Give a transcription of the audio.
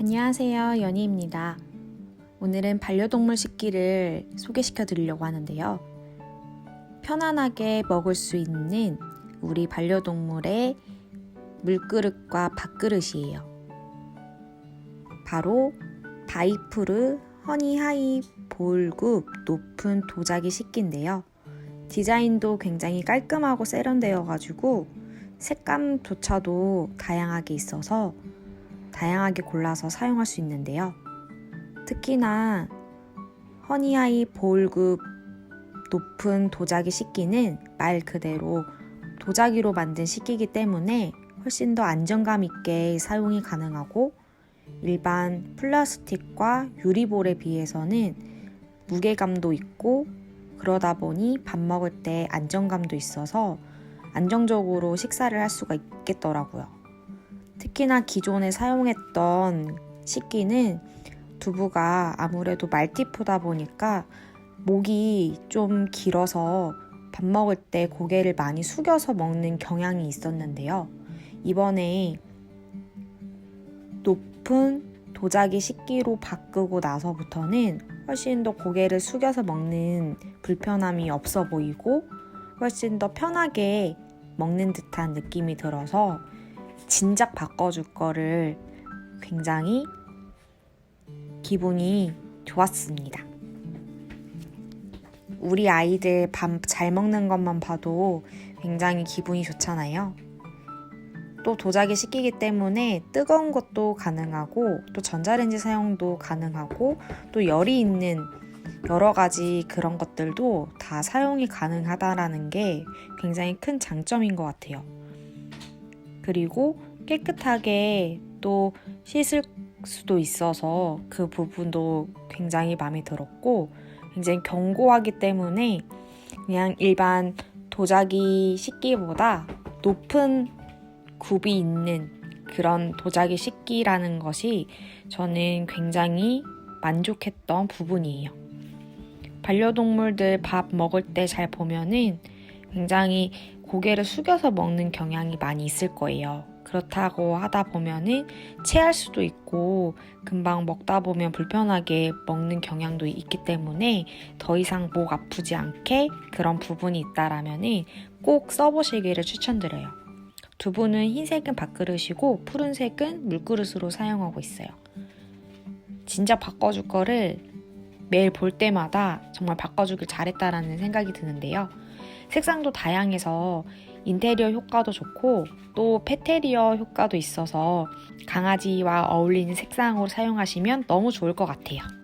안녕하세요. 연희입니다. 오늘은 반려동물 식기를 소개시켜 드리려고 하는데요. 편안하게 먹을 수 있는 우리 반려동물의 물그릇과 밥그릇이에요. 바로 바이프르 허니하이 볼굽 높은 도자기 식기인데요. 디자인도 굉장히 깔끔하고 세련되어 가지고 색감조차도 다양하게 있어서 다양하게 골라서 사용할 수 있는데요. 특히나 허니아이 볼급 높은 도자기 식기는 말 그대로 도자기로 만든 식기이기 때문에 훨씬 더 안정감 있게 사용이 가능하고 일반 플라스틱과 유리볼에 비해서는 무게감도 있고 그러다 보니 밥 먹을 때 안정감도 있어서 안정적으로 식사를 할 수가 있겠더라고요. 특히나 기존에 사용했던 식기는 두부가 아무래도 말티푸다 보니까 목이 좀 길어서 밥 먹을 때 고개를 많이 숙여서 먹는 경향이 있었는데요. 이번에 높은 도자기 식기로 바꾸고 나서부터는 훨씬 더 고개를 숙여서 먹는 불편함이 없어 보이고 훨씬 더 편하게 먹는 듯한 느낌이 들어서 진작 바꿔줄 거를 굉장히 기분이 좋았습니다. 우리 아이들 밥 잘 먹는 것만 봐도 굉장히 기분이 좋잖아요. 또 도자기 식기기 때문에 뜨거운 것도 가능하고 또 전자레인지 사용도 가능하고 또 열이 있는 여러 가지 그런 것들도 다 사용이 가능하다라는 게 굉장히 큰 장점인 것 같아요. 그리고 깨끗하게 또 씻을 수도 있어서 그 부분도 굉장히 마음에 들었고 굉장히 견고하기 때문에 그냥 일반 도자기 식기보다 높은 굽이 있는 그런 도자기 식기라는 것이 저는 굉장히 만족했던 부분이에요. 반려동물들 밥 먹을 때 잘 보면은 굉장히 고개를 숙여서 먹는 경향이 많이 있을 거예요. 그렇다고 하다 보면은 체할 수도 있고 금방 먹다 보면 불편하게 먹는 경향도 있기 때문에 더 이상 목 아프지 않게 그런 부분이 있다라면은 꼭 써보시기를 추천드려요. 두부는 흰색은 밥그릇이고 푸른색은 물그릇으로 사용하고 있어요. 진짜 바꿔줄 거를 매일 볼 때마다 정말 바꿔주길 잘했다라는 생각이 드는데요. 색상도 다양해서 인테리어 효과도 좋고 또 페테리어 효과도 있어서 강아지와 어울리는 색상으로 사용하시면 너무 좋을 것 같아요.